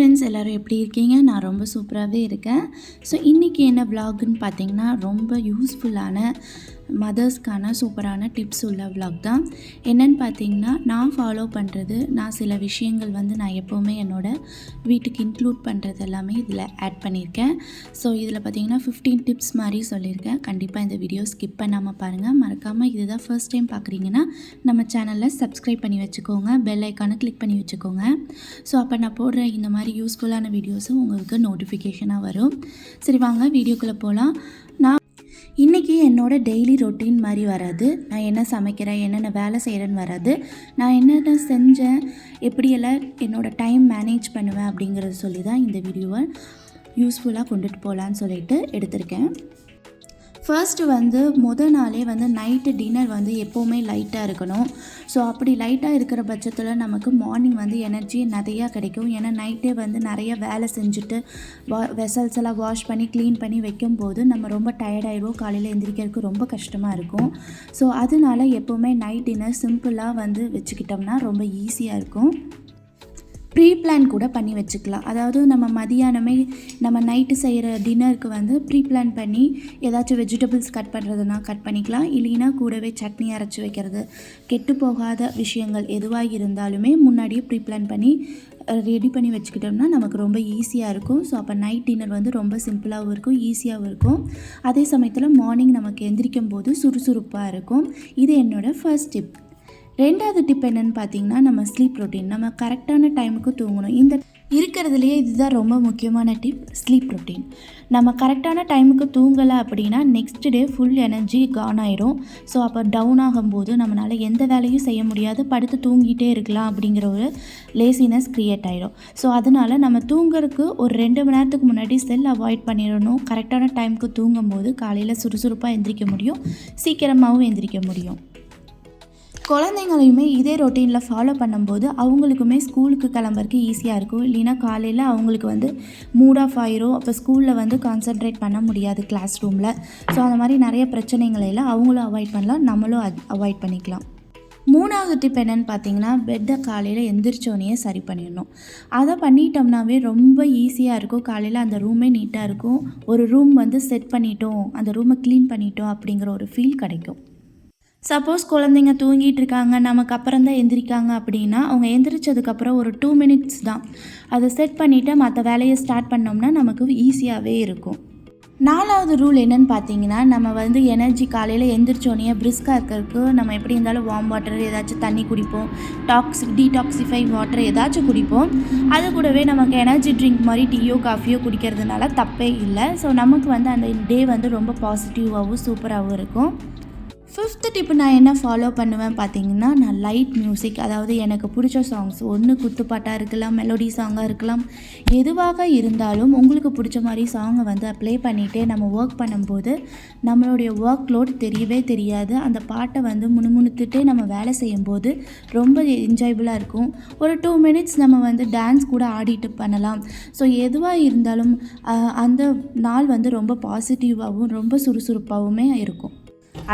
Friends எல்லோரும் எப்படி இருக்கீங்க? நான் ரொம்ப சூப்பராகவே இருக்கேன். ஸோ இன்றைக்கி என்ன vlogன்னு பார்த்தீங்கன்னா ரொம்ப யூஸ்ஃபுல்லான மதர்ஸ்க்கான சூப்பரான டிப்ஸ் உள்ள விலாக் தான். என்னென்னு பார்த்தீங்கன்னா நான் ஃபாலோ பண்ணுறது நான் சில விஷயங்கள் வந்து நான் எப்போவுமே என்னோட வீட்டுக்கு இன்க்ளூட் பண்ணுறது எல்லாமே இதில் ஆட் பண்ணியிருக்கேன். ஸோ இதில் பார்த்தீங்கன்னா ஃபிஃப்டீன் டிப்ஸ் மாதிரி சொல்லியிருக்கேன். கண்டிப்பாக இந்த வீடியோ ஸ்கிப் பண்ணாமல் பாருங்கள் மறக்காமல் இதுதான் ஃபர்ஸ்ட் டைம் பார்க்குறீங்கன்னா நம்ம சேனலில் சப்ஸ்கிரைப் பண்ணி வச்சுக்கோங்க. பெல் ஐக்கானை கிளிக் பண்ணி வச்சுக்கோங்க. ஸோ அப்போ நான் போடுற இந்த மாதிரி யூஸ்ஃபுல்லான வீடியோஸும் உங்களுக்கு நோட்டிஃபிகேஷனாக வரும். சரி வாங்க வீடியோக்குள்ளே போகலாம் இன்றைக்கி என்னோட டெய்லி ரொட்டீன் மாதிரி வராது. நான் என்ன சமைக்கிறேன் என்னென்ன வேலை செய்கிறேன்னு வராது. நான் என்னென்ன செஞ்சேன் எப்படியெல்லாம் என்னோடய டைம் மேனேஜ் பண்ணுவேன் அப்படிங்கிறத சொல்லி தான் இந்த வீடியோவை யூஸ்ஃபுல்லாக கொண்டுட்டு போகலான்னு சொல்லிட்டு எடுத்திருக்கேன். ஃபர்ஸ்ட்டு வந்து முதல் நாளே வந்து நைட்டு டின்னர் வந்து எப்போவுமே லைட்டாக இருக்கணும். ஸோ அப்படி லைட்டாக இருக்கிற பட்சத்தில் நமக்கு மார்னிங் வந்து எனர்ஜி நிறையா கிடைக்கும். ஏன்னா நைட்டே வந்து நிறைய வேலை செஞ்சுட்டு வா வெசல்ஸ் எல்லாம் வாஷ் பண்ணி க்ளீன் பண்ணி வைக்கும்போது நம்ம ரொம்ப டயர்டாயிடுவோம் காலையில் எந்திரிக்கிறதுக்கு ரொம்ப கஷ்டமாக இருக்கும். ஸோ அதனால எப்போவுமே நைட் டின்னர் சிம்பிளாக வந்து வச்சுக்கிட்டோம்னா ரொம்ப ஈஸியாக இருக்கும். ப்ரீ பிளான் கூட பண்ணி வச்சுக்கலாம். அதாவது நம்ம மதியானமே நம்ம நைட்டு செய்கிற டின்னருக்கு வந்து ப்ரீ பிளான் பண்ணி ஏதாச்சும் வெஜிடபிள்ஸ் கட் பண்ணுறதுனா கட் பண்ணிக்கலாம். இல்லைன்னா கூடவே சட்னி அரைச்சி வைக்கிறது. கெட்டு போகாத விஷயங்கள் எதுவாக இருந்தாலுமே முன்னாடியே ப்ரீ பிளான் பண்ணி ரெடி பண்ணி வச்சுக்கிட்டோம்னா நமக்கு ரொம்ப ஈஸியாக இருக்கும். ஸோ அப்போ நைட் டின்னர் வந்து ரொம்ப சிம்பிளாகவும் இருக்கும் ஈஸியாகவும் இருக்கும். அதே சமயத்தில் மார்னிங் நமக்கு எந்திரிக்கும் போது சுறுசுறுப்பாக இருக்கும். இது என்னோடய ஃபர்ஸ்ட் டிப் ரெண்டாவது டிப் என்னென்னு பார்த்தீங்கன்னா நம்ம ஸ்லீப் ரொட்டீன் நம்ம கரெக்டான டைமுக்கு தூங்கணும். இந்த இருக்கிறதுலையே இதுதான் ரொம்ப முக்கியமான டிப் ஸ்லீப் ரொட்டீன் நம்ம கரெக்டான டைமுக்கு தூங்கலை அப்படின்னா next day full energy gone ஆயிரும். ஸோ அப்போ டவுன் ஆகும்போது நம்மளால் எந்த வேலையும் செய்ய முடியாது. படுத்து தூங்கிட்டே இருக்கலாம் அப்படிங்கிற ஒரு லேசினஸ் க்ரியேட் ஆகிடும் ஸோ அதனால் நம்ம தூங்குறதுக்கு ஒரு ரெண்டு மணி நேரத்துக்கு முன்னாடி செல் அவாய்ட் பண்ணிடணும். கரெக்டான டைமுக்கு தூங்கும்போது காலையில் சுறுசுறுப்பாக எந்திரிக்க முடியும். சீக்கிரமாகவும் எந்திரிக்க முடியும். குழந்தைங்களையுமே இதே ரொட்டீனில் ஃபாலோ பண்ணும்போது அவங்களுக்குமே ஸ்கூலுக்கு கிளம்புறதுக்கு ஈஸியாக இருக்கும். இல்லைன்னா காலையில் அவங்களுக்கு வந்து மூட் ஆஃப் ஆயிரும். அப்போ ஸ்கூலில் வந்து கான்சென்ட்ரேட் பண்ண முடியாது கிளாஸ் ரூமில் ஸோ அந்த மாதிரி நிறைய பிரச்சனைகளை எல்லாம் அவங்களும் அவாய்ட் பண்ணலாம். நம்மளும் அவாய்ட் பண்ணிக்கலாம். மூணாவது டிப் என்னென்னு பார்த்தீங்கன்னா பெட்டை காலையில் எந்திரிச்சோனையே சரி பண்ணிடணும். அதை பண்ணிட்டோம்னாவே ரொம்ப ஈஸியாக இருக்கும். காலையில் அந்த ரூமே நீட்டாக இருக்கும். ஒரு ரூம் வந்து செட் பண்ணிட்டோம். அந்த ரூமை க்ளீன் பண்ணிட்டோம் அப்படிங்கிற ஒரு ஃபீல் கிடைக்கும். சப்போஸ் குழந்தைங்க தூங்கிட்டு இருக்காங்க நமக்கு அப்புறம் தான் எந்திரிக்காங்க அப்படின்னா அவங்க எந்திரிச்சதுக்கப்புறம் ஒரு டூ மினிட்ஸ் தான். அதை செட் பண்ணிவிட்டு மற்ற வேலையை ஸ்டார்ட் பண்ணோம்னா நமக்கு ஈஸியாகவே இருக்கும். நாலாவது ரூல் என்னன்னு பார்த்தீங்கன்னா நம்ம வந்து எனர்ஜி காலையில் எந்திரிச்சோடனே பிரிஸ்காக இருக்கிறதுக்கு நம்ம எப்படி இருந்தாலும் வார்ம் வாட்டர் ஏதாச்சும் தண்ணி குடிப்போம். டாக்ஸி டீடாக்சிஃபை வாட்டர் ஏதாச்சும் குடிப்போம். அது கூடவே நமக்கு எனர்ஜி ட்ரிங்க் மாதிரி டீயோ காஃபியோ குடிக்கிறதுனால தப்பே இல்லை. ஸோ நமக்கு வந்து அந்த டே வந்து ரொம்ப பாசிட்டிவாகவும் சூப்பராகவும் இருக்கும். ஃபிஃப்த்து டிப்பு நான் என்ன ஃபாலோ பண்ணுவேன் பார்த்தீங்கன்னா நான் லைட் மியூசிக் அதாவது எனக்கு பிடிச்ச சாங்ஸ் ஒன்று குத்துப்பாட்டாக இருக்கலாம் மெலோடி சாங்காக இருக்கலாம். எதுவாக இருந்தாலும் உங்களுக்கு பிடிச்ச மாதிரி சாங்கை வந்து ப்ளே பண்ணிகிட்டே நம்ம ஒர்க் பண்ணும்போது நம்மளுடைய ஒர்க் லோட் தெரியவே தெரியாது. அந்த பாட்டை வந்து முணுமுணுத்துட்டே நம்ம வேலை செய்யும்போது ரொம்ப என்ஜாயபுளாக இருக்கும். ஒரு டூ மினிட்ஸ் நம்ம வந்து டான்ஸ் கூட ஆடிட்டு பண்ணலாம். ஸோ எதுவாக இருந்தாலும் அந்த நாள் வந்து ரொம்ப பாசிட்டிவாகவும் ரொம்ப சுறுசுறுப்பாகவுமே இருக்கும்.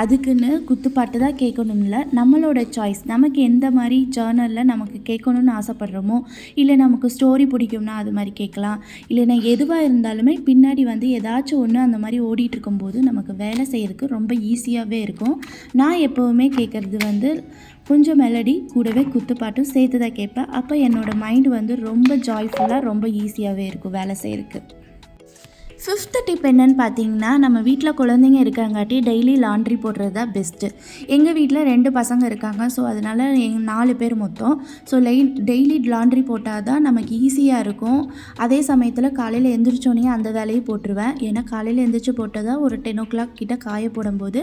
அதுக்குன்னு குத்துப்பாட்டு தான் கேட்கணும்ல. நம்மளோட சாய்ஸ் நமக்கு எந்த மாதிரி ஜேர்னலில் நமக்கு கேட்கணும்னு ஆசைப்படுறோமோ இல்லை நமக்கு ஸ்டோரி பிடிக்கும்னா அது மாதிரி கேட்கலாம். இல்லைன்னா எதுவாக இருந்தாலுமே பின்னாடி வந்து ஏதாச்சும் ஒன்று அந்த மாதிரி ஓடிட்டு இருக்கும்போது நமக்கு வேலை செய்கிறதுக்கு ரொம்ப ஈஸியாகவே இருக்கும். நான் எப்போவுமே கேட்குறது வந்து கொஞ்சம் மெலடி கூடவே குத்துப்பாட்டும் சேர்த்து தான் கேட்பேன். அப்போ என்னோடய மைண்டு வந்து ரொம்ப ஜாய்ஃபுல்லாக ரொம்ப ஈஸியாகவே இருக்கும் வேலை செய்கிறதுக்கு ஃபிஃப்த்து டிப் என்னன்னு பார்த்தீங்கன்னா நம்ம வீட்டில் குழந்தைங்க இருக்காங்காட்டி டெய்லி லாண்ட்ரி போடுறது தான் பெஸ்ட்டு எங்கள் வீட்டில் ரெண்டு பசங்க இருக்காங்க. ஸோ அதனால் எங் நாலு பேர் மொத்தம். ஸோ லை டெய்லி லாண்ட்ரி போட்டால் தான் நமக்கு ஈஸியாக இருக்கும். அதே சமயத்தில் காலையில் எந்திரிச்சோன்னே அந்த வேலையை போட்டுருவேன். ஏன்னா காலையில் எந்திரிச்சு தான் ஒரு டென் ஓ கிளாக் கிட்ட காய போடும்போது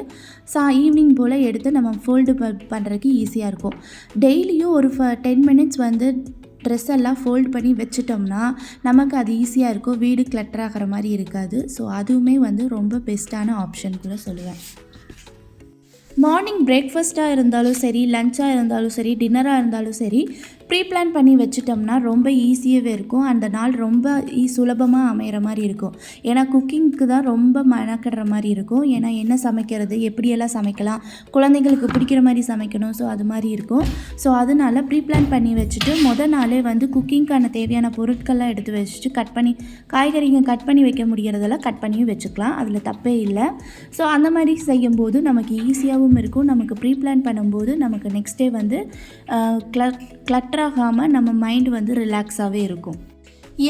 சா ஈவினிங் போல் எடுத்து நம்ம ஃபோல்டு ப பண்ணுறதுக்கு ஈஸியாக இருக்கும். டெய்லியும் ஒரு ஃப டென் மினிட்ஸ் வந்து ட்ரெஸ் எல்லாம் ஃபோல்ட் பண்ணி வச்சிட்டோம்னா நமக்கு அது ஈஸியாக இருக்கும். வீடு கிளட்டர் ஆகிற மாதிரி இருக்காது. ஸோ அதுவுமே வந்து ரொம்ப பெஸ்ட்டான ஆப்ஷன் கூட சொல்லுவேன். மார்னிங் பிரேக்ஃபாஸ்ட்டாக இருந்தாலும் சரி லஞ்சாக இருந்தாலும் சரி டின்னராக இருந்தாலும் சரி ப்ரீ பிளான் பண்ணி வச்சுட்டோம்னா ரொம்ப ஈஸியாகவே இருக்கும். அந்த நாள் ரொம்ப ஈ சுலபமாக அமைகிற மாதிரி இருக்கும். ஏன்னா குக்கிங்க்கு தான் ரொம்ப மெனக்கிடுற மாதிரி இருக்கும். ஏன்னா என்ன சமைக்கிறது எப்படியெல்லாம் சமைக்கலாம் குழந்தைங்களுக்கு பிடிக்கிற மாதிரி சமைக்கணும் ஸோ அது மாதிரி இருக்கும். ஸோ அதனால ப்ரீ பிளான் பண்ணி வச்சுட்டு மொதல் நாளே வந்து குக்கிங்க்கான தேவையான பொருட்கள்லாம் எடுத்து வச்சுட்டு கட் பண்ணி காய்கறிங்க கட் பண்ணி வைக்க முடிகிறதெல்லாம் கட் பண்ணியும் வச்சுக்கலாம். அதில் தப்பே இல்லை. ஸோ அந்த மாதிரி செய்யும்போது நமக்கு ஈஸியாகவும் இருக்கும். நமக்கு ப்ரீ பிளான் பண்ணும்போது நமக்கு நெக்ஸ்ட் டே வந்து க்ள ஆகாமல் நம்ம மைண்ட் வந்து ரிலாக்ஸாகவே இருக்கும்.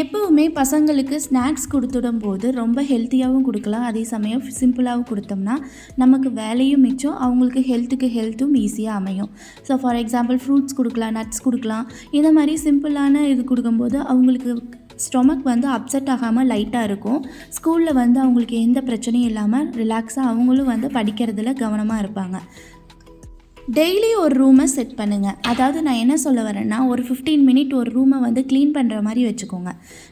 எப்பவுமே பசங்களுக்கு ஸ்நாக்ஸ் கொடுத்துடும் போது ரொம்ப ஹெல்த்தியாகவும் கொடுக்கலாம். அதே சமயம் சிம்பிளாகவும் கொடுத்தோம்னா நமக்கு வேலையும் மிச்சம் அவங்களுக்கு ஹெல்த்துக்கு ஹெல்த்தும் ஈஸியாக அமையும். ஸோ ஃபார் எக்ஸாம்பிள் ஃப்ரூட்ஸ் கொடுக்கலாம் நட்ஸ் கொடுக்கலாம். இந்த மாதிரி சிம்பிளான இது கொடுக்கும்போது அவங்களுக்கு ஸ்டொமக் வந்து அப்செட் ஆகாமல் லைட்டாக இருக்கும். ஸ்கூலில் வந்து அவங்களுக்கு எந்த பிரச்சனையும் இல்லாமல் ரிலாக்ஸாக அவங்களும் வந்து படிக்கிறதுல கவனமாக இருப்பாங்க. டெய்லி ஒரு ரூமை செட் பண்ணுங்கள் அதாவது நான் என்ன சொல்ல வரேன்னா ஒரு ஃபிஃப்டீன் மினிட் ஒரு ரூமை வந்து க்ளீன் பண்ணுற மாதிரி வச்சுக்கோங்க.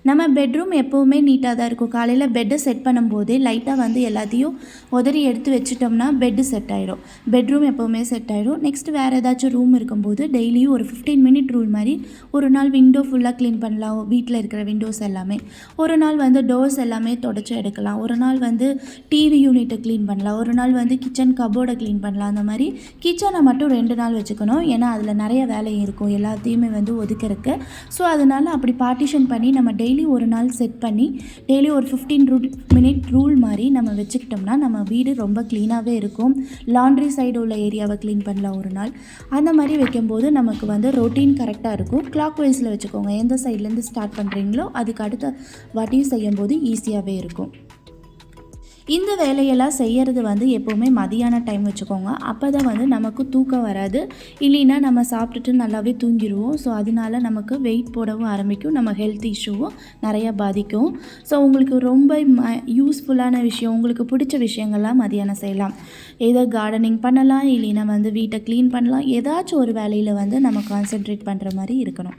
நம்ம பெட்ரூம் எப்போவுமே நீட்டாக தான் இருக்கும். காலையில் பெட்டை செட் பண்ணும்போதே லைட்டாக வந்து எல்லாத்தையும் உதறி எடுத்து வச்சிட்டோம்னா பெட்டு செட் ஆகிடும் பெட்ரூம் எப்போவுமே செட் ஆகிடும் நெக்ஸ்ட் வேறு ஏதாச்சும் ரூம் இருக்கும்போது டெய்லியும் ஒரு ஃபிஃப்டீன் மினிட் ரூல் மாதிரி ஒரு நாள் விண்டோ ஃபுல்லாக க்ளீன் பண்ணலாம். வீட்டில் இருக்கிற விண்டோஸ் எல்லாமே. ஒரு நாள் வந்து டோர்ஸ் எல்லாமே தொடச்சி எடுக்கலாம். ஒரு நாள் வந்து டிவி யூனிட்டை க்ளீன் பண்ணலாம். ஒரு நாள் வந்து கிச்சன் கபோர்டை க்ளீன் பண்ணலாம். அந்த மாதிரி கிச்சனை மட்டும் ரெண்டு நாள் வச்சுக்கணும். ஏன்னா அதில் நிறைய வேலை இருக்கும். எல்லாத்தையுமே வந்து ஒதுக்கிறதுக்கு. ஸோ அதனால் அப்படி பார்ட்டிஷன் பண்ணி நம்ம டெய்லி ஒரு நாள் செட் பண்ணி டெய்லி ஒரு ஃபிஃப்டீன் ரூ மினிட் ரூல் மாதிரி நம்ம வச்சுக்கிட்டோம்னா நம்ம வீடு ரொம்ப க்ளீனாகவே இருக்கும். லாண்ட்ரி சைடு உள்ள ஏரியாவை க்ளீன் பண்ணலாம் ஒரு நாள். அந்த மாதிரி வைக்கும்போது நமக்கு வந்து ரொட்டீன் கரெக்டாக இருக்கும். கிளாக் வைஸில் வச்சுக்கோங்க. எந்த சைட்லேருந்து ஸ்டார்ட் பண்ணுறீங்களோ அதுக்கு அடுத்த வாட்டியும் செய்யும்போது ஈஸியாகவே இருக்கும். இந்த வேலையெல்லாம் செய்கிறது வந்து எப்போவுமே மதியான டைம் வச்சுக்கோங்க. அப்போ தான் வந்து நமக்கு தூக்கம் வராது. இல்லைன்னா நம்ம சாப்பிட்டுட்டு நல்லாவே தூங்கிடுவோம் ஸோ அதனால நமக்கு வெயிட் போடவும் ஆரம்பிக்கும். நம்ம ஹெல்த் இஷ்யூவும் நிறையா பாதிக்கும். ஸோ உங்களுக்கு ரொம்ப ம யூஸ்ஃபுல்லான விஷயம் உங்களுக்கு பிடிச்ச விஷயங்கள்லாம் மதியானம் செய்யலாம். ஏதோ கார்டனிங் பண்ணலாம் இல்லைன்னா வந்து வீட்டை க்ளீன் பண்ணலாம். ஏதாச்சும் ஒரு வேலையில் வந்து நம்ம கான்சென்ட்ரேட் பண்ணுற மாதிரி இருக்கணும்.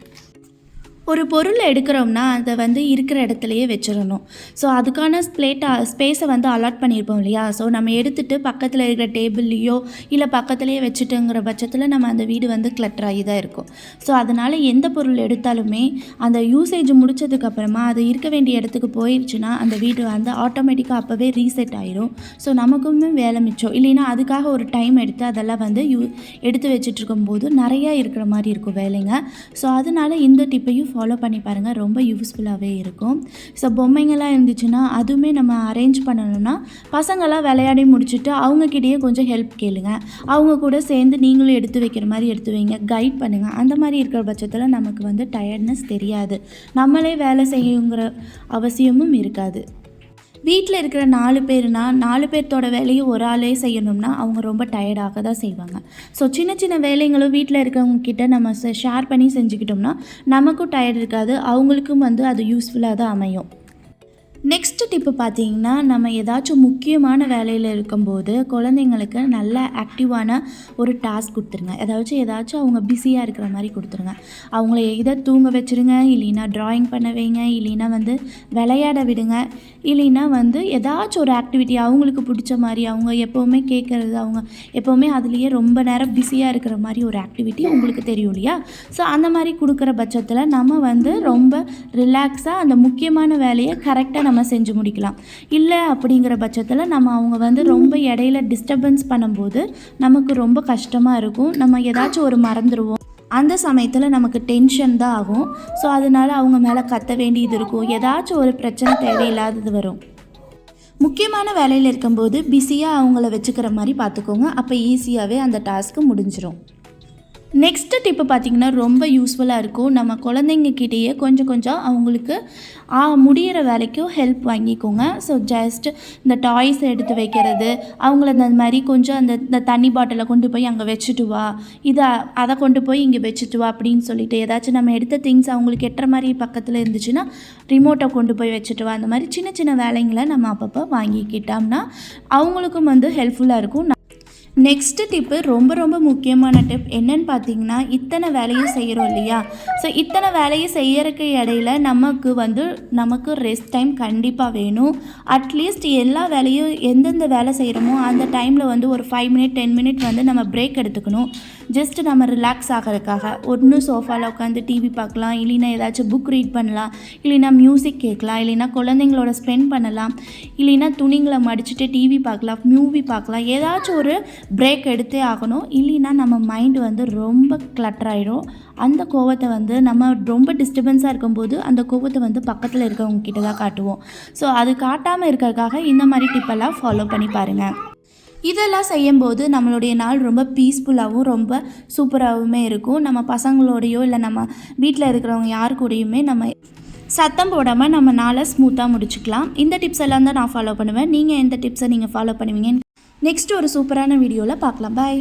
ஒரு பொருள் எடுக்கிறோம்னா அதை வந்து இருக்கிற இடத்துலையே வச்சிடணும். ஸோ அதுக்கான ஸ்ப்ளேட்டா ஸ்பேஸை வந்து அலாட் பண்ணியிருப்போம் இல்லையா? ஸோ நம்ம எடுத்துகிட்டு பக்கத்தில் இருக்கிற டேபிள்லேயோ இல்லை பக்கத்துலேயே வச்சுட்டுங்கிற பட்சத்தில் நம்ம அந்த வீடு வந்து கிளட்டராகி ஆகி தான் இருக்கும். ஸோ அதனால் எந்த பொருள் எடுத்தாலுமே அந்த யூசேஜ் முடிச்சதுக்கப்புறமா அது இருக்க வேண்டிய இடத்துக்கு போயிடுச்சுன்னா அந்த வீடு வந்து ஆட்டோமேட்டிக்காக அப்போவே ரீசெட் ஆயிரும். ஸோ நமக்குமே வேலை மிச்சம். இல்லைன்னா அதுக்காக ஒரு டைம் எடுத்து அதெல்லாம் வந்து யூ எடுத்து வச்சுட்டு இருக்கும்போது நிறையா இருக்கிற மாதிரி இருக்கும் வேலைங்க. ஸோ அதனால இந்த டிப்பையும் ஃபாலோ பண்ணி பாருங்கள் ரொம்ப யூஸ்ஃபுல்லாகவே இருக்கும். ஸோ பொம்மைங்கள்லாம் இருந்துச்சுன்னா அதுவுமே நம்ம அரேஞ்ச் பண்ணணும்னா பசங்களாம் விளையாடி முடிச்சுட்டு அவங்கக்கிட்டேயே கொஞ்சம் ஹெல்ப் கேளுங்க. அவங்க கூட சேர்ந்து நீங்களும் எடுத்து வைக்கிற மாதிரி எடுத்து வைங்க. கைட் பண்ணுங்கள் அந்த மாதிரி இருக்கிற பட்சத்தில் நமக்கு வந்து டயர்ட்னஸ் தெரியாது. நம்மளே வேலை செய்யுங்கிற அவசியமும் இருக்காது. வீட்டில் இருக்கிற நாலு பேர்னா நாலு பேர்த்தோட வேலையும் ஒரு ஆளே செய்யணும்னா அவங்க ரொம்ப டயர்டாக தான் செய்வாங்க. ஸோ சின்ன சின்ன வேலைங்களும் வீட்டில் இருக்கிறவங்க கிட்ட நம்ம ஷேர் பண்ணி செஞ்சுக்கிட்டோம்னா நமக்கும் டயர்ட் இருக்காது அவங்களுக்கும் வந்து அது யூஸ்ஃபுல்லாக தான் அமையும். நெக்ஸ்ட் டிப்பு பார்த்தீங்கன்னா நம்ம ஏதாச்சும் முக்கியமான வேலையில் இருக்கும்போது குழந்தைங்களுக்கு நல்ல ஆக்டிவான ஒரு டாஸ்க் கொடுத்துருங்க. ஏதாச்சும் ஏதாச்சும் அவங்க பிஸியாக இருக்கிற மாதிரி கொடுத்துருங்க. அவங்கள இதை தூங்க வச்சுருங்க இல்லைன்னா ட்ராயிங் பண்ண வைங்க இல்லைன்னா வந்து விளையாட விடுங்க இல்லைன்னா வந்து ஏதாச்சும் ஒரு ஆக்டிவிட்டி அவங்களுக்கு பிடிச்ச மாதிரி அவங்க எப்போவுமே கேட்குறது அவங்க எப்போவுமே அதுலேயே ரொம்ப நேரம் பிஸியாக இருக்கிற மாதிரி ஒரு ஆக்டிவிட்டி உங்களுக்கு தெரியும் இல்லையா? ஸோ அந்த மாதிரி கொடுக்குற பட்சத்தில் நம்ம வந்து ரொம்ப ரிலாக்ஸாக அந்த முக்கியமான வேலையை கரெக்டாக நம்ம செஞ்சு முடிக்கலாம். இல்லை அப்படிங்கிற பட்சத்தில் நம்ம அவங்க வந்து ரொம்ப இடையில டிஸ்டர்பன்ஸ் பண்ணும்போது நமக்கு ரொம்ப கஷ்டமாக இருக்கும். நம்ம ஏதாச்சும் ஒரு மறந்துடுவோம் அந்த சமயத்தில் நமக்கு டென்ஷன் தான் ஆகும். ஸோ அதனால அவங்க மேலே கத்த வேண்டியது இருக்கும். ஏதாச்சும் ஒரு பிரச்சனை தேவையில்லாதது வரும். முக்கியமான வேலையில் இருக்கும்போது பிஸியாக அவங்கள வச்சுக்கிற மாதிரி பார்த்துக்கோங்க. அப்போ ஈஸியாகவே அந்த டாஸ்க்கு முடிஞ்சிடும் நெக்ஸ்ட்டு டிப்பு பார்த்திங்கன்னா ரொம்ப யூஸ்ஃபுல்லாக இருக்கும். நம்ம குழந்தைங்க கிட்டேயே கொஞ்சம் கொஞ்சம் அவங்களுக்கு ஆ, முடியிற வேலைக்கும் ஹெல்ப் வாங்கிக்கோங்க. ஸோ ஜஸ்ட் இந்த டாய்ஸ் எடுத்து வைக்கிறது அவங்கள இந்த மாதிரி கொஞ்சம் அந்த இந்த தண்ணி பாட்டிலை கொண்டு போய் அங்கே வச்சுட்டு வா. இதை அதை கொண்டு போய் இங்கே வச்சுட்டு வா அப்படின்னு சொல்லிட்டு ஏதாச்சும் நம்ம எடுத்த திங்ஸ் அவங்களுக்கு எட்டுற மாதிரி பக்கத்தில் இருந்துச்சுன்னா ரிமோட்டை கொண்டு போய் வச்சுட்டு வா. அந்த மாதிரி சின்ன சின்ன வேலைங்களை நம்ம அப்பப்போ வாங்கிக்கிட்டோம்னா அவங்களுக்கும் வந்து ஹெல்ப்ஃபுல்லாக இருக்கும். நெக்ஸ்ட்டு டிப்பு ரொம்ப ரொம்ப முக்கியமான டிப் என்னன்னு பார்த்தீங்கன்னா இத்தனை வேலையும் செய்கிறோம் இல்லையா? ஸோ இத்தனை வேலையும் செய்யறதுக்கு இடையில நமக்கு வந்து நமக்கு ரெஸ்ட் டைம் கண்டிப்பாக வேணும். அட்லீஸ்ட் எல்லா வேலையும் எந்தெந்த வேலை செய்கிறோமோ அந்த டைமில் வந்து ஒரு ஃபைவ் மினிட் டென் மினிட் வந்து நம்ம பிரேக் எடுத்துக்கணும். ஜஸ்ட் நம்ம ரிலாக்ஸ் ஆகிறதுக்காக ஒன்று சோஃபாவில் உட்காந்து டிவி பார்க்கலாம் இல்லைன்னா ஏதாச்சும் புக் ரீட் பண்ணலாம் இல்லைன்னா மியூசிக் கேட்கலாம் இல்லைன்னா குழந்தைங்களோட ஸ்பெண்ட் பண்ணலாம் இல்லைன்னா துணிங்களை மடிச்சுட்டு டிவி பார்க்கலாம் மூவி பார்க்கலாம் ஏதாச்சும் ஒரு பிரேக் எடுத்தே ஆகணும். இல்லைன்னா நம்ம மைண்டு வந்து ரொம்ப கிளட்டர் ஆகிடும் அந்த கோவத்தை வந்து நம்ம ரொம்ப டிஸ்டர்பன்ஸாக இருக்கும்போது அந்த கோவத்தை வந்து பக்கத்தில் இருக்கவங்க கிட்ட தான் காட்டுவோம். ஸோ அது காட்டாமல் இருக்கிறதுக்காக இந்த மாதிரி டிப்பெல்லாம் ஃபாலோ பண்ணி பாருங்கள் இதெல்லாம் செய்யும்போது நம்மளுடைய நாள் ரொம்ப பீஸ்ஃபுல்லாகவும் ரொம்ப சூப்பராகவுமே இருக்கும். நம்ம பசங்களோடையோ இல்லை நம்ம வீட்டில் இருக்கிறவங்க யார் கூடயுமே நம்ம சத்தம் போடாமல் நம்ம நாளை ஸ்மூத்தாக முடிச்சுக்கலாம். இந்த டிப்ஸ் எல்லாம் தான் நான் ஃபாலோ பண்ணுவேன். நீங்கள் எந்த டிப்ஸை நீங்கள் ஃபாலோ பண்ணுவீங்க நெக்ஸ்ட் ஒரு சூப்பரான வீடியோவில் பார்க்கலாம். பாய்